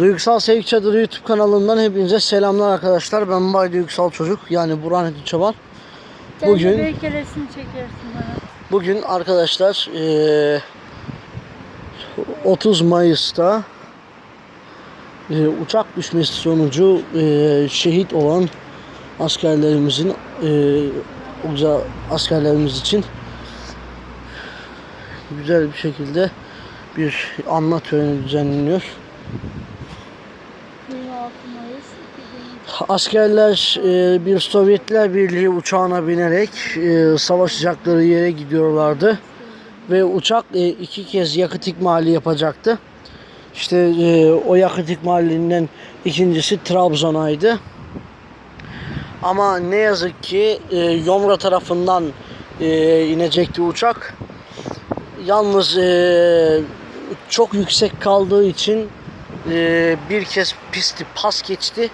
Duygusal Sevgi Çadırı YouTube kanalından hepinize selamlar arkadaşlar. Ben Bay Duygusal Çocuk yani Burhanettin Çoban. Bugün- çekersin bana. Bugün arkadaşlar eee, 30 Mayıs'ta eee, uçak düşmesi sonucu eee, şehit olan askerlerimizin o güzel askerlerimiz için güzel bir şekilde bir anma töreni düzenleniyor. 26 Mayıs 2000. Askerler e, bir Sovyetler Birliği uçağına binerek e, savaşacakları yere gidiyorlardı. Ve uçak e, iki kez yakıt ikmali yapacaktı. İşte o yakıt ikmalinden ikincisi Trabzon'aydı. Ama ne yazık ki Yomra tarafından inecekti uçak. Yalnız çok yüksek kaldığı için e, bir kez pisti pas geçti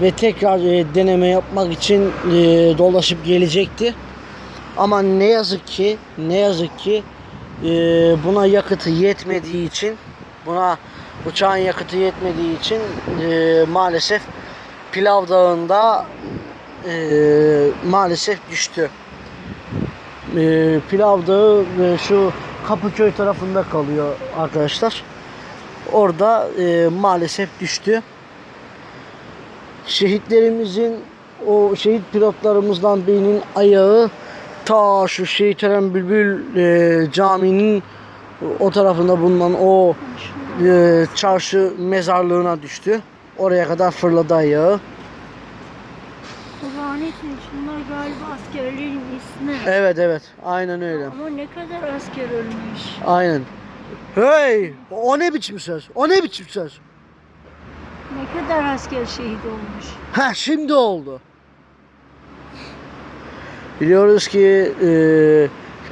ve tekrar e, deneme yapmak için e, dolaşıp gelecekti. Ama ne yazık ki ne yazık ki e, buna yakıtı yetmediği için buna uçağın yakıtı yetmediği için e, maalesef Pilav Dağı'nda e, maalesef düştü. E, Pilav Dağı e, şu Kapıköy tarafında kalıyor arkadaşlar. Orada e, maalesef düştü şehitlerimizin o şehit pilotlarımızdan birinin ayağı ta şu Şehit Eren Bülbül e, caminin o tarafında bulunan o e, çarşı mezarlığına düştü. Oraya kadar fırladı ayağı. Burhanettin şunlar galiba askerlerin ismi. Evet evet aynen öyle. Ama ne kadar asker ölmüş. Aynen. Hey! O ne biçim söz? O ne biçim söz? Ne kadar asker şehit olmuş. Ha şimdi oldu. Biliyoruz ki e,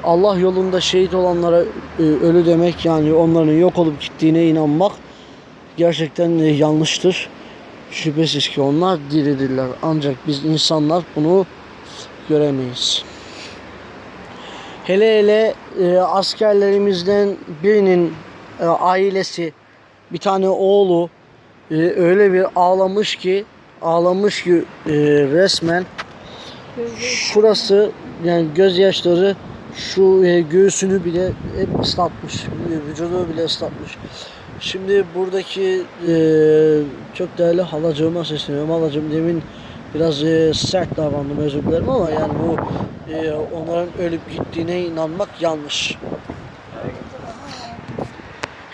Allah yolunda şehit olanlara e, ölü demek yani onların yok olup gittiğine inanmak gerçekten e, yanlıştır. Şüphesiz ki onlar diridirler. Ancak biz insanlar bunu göremeyiz. Hele hele e, askerlerimizden birinin e, ailesi, bir tane oğlu e, öyle bir ağlamış ki ağlamış ki e, resmen şurası yani gözyaşları şu e, göğsünü bile hep ıslatmış. Vücudu bile ıslatmış. Şimdi buradaki e, çok değerli halacığıma sesleniyorum. Halacığım demin biraz e, sert davrandım özür dilerim ama yani bu e, onların ölüp gittiğine inanmak yanlış.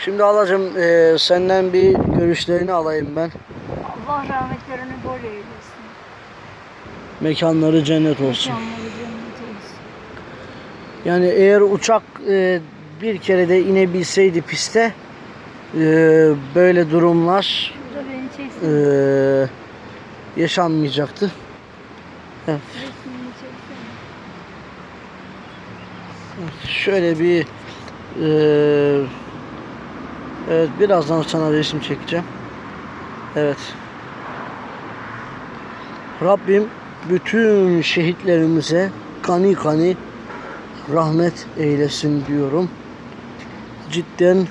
Şimdi halacığım e, senden bir görüşlerini alayım ben. Allah rahmetlerini bol eylesin. Mekanları cennet olsun. Canları cennet olsun. Yani eğer uçak e, bir kere de inebilseydi piste e, böyle durumlar e, yaşanmayacaktı. Şöyle bir e, evet birazdan sana resim çekeceğim. Evet. Rabbim bütün şehitlerimize kani kani rahmet eylesin diyorum. Cidden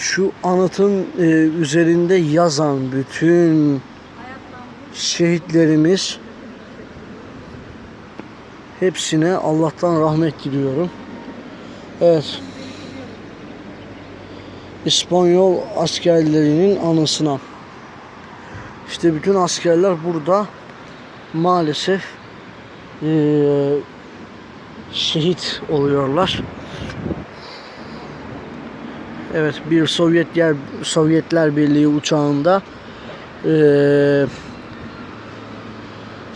şu anıtın e, üzerinde yazan bütün şehitlerimiz hepsine Allah'tan rahmet diliyorum. Evet. İspanyol askerlerinin anısına. İşte bütün askerler burada maalesef eee, şehit oluyorlar. Evet bir Sovyet yer Sovyetler Birliği uçağında eee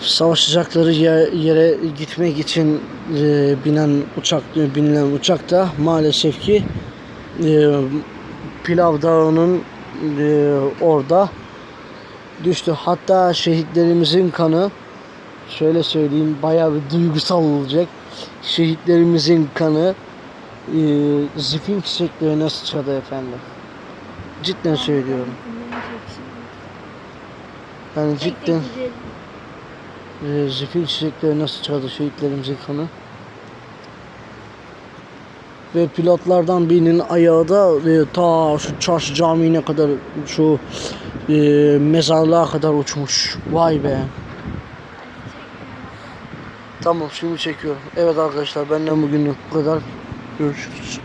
savaşacakları yer- yere gitmek için e, binen uçak binilen uçakta maalesef ki e, Pilav Dağı'nın e, orada düştü. Hatta şehitlerimizin kanı şöyle söyleyeyim bayağı bir duygusal olacak. Şehitlerimizin kanı e, zifin çiçeklerine sıçradı efendim. Cidden söylüyorum. Yani cidden e, zifin çiçeklerine sıçradı şehitlerimizin kanı. Ve pilotlardan birinin ayağı da e, ta şu çarşı camiine kadar şu e, mezarlığa kadar uçmuş. Vay be. Tamam şimdi çekiyorum. Evet arkadaşlar benden bugünlük bu kadar. Görüşürüz.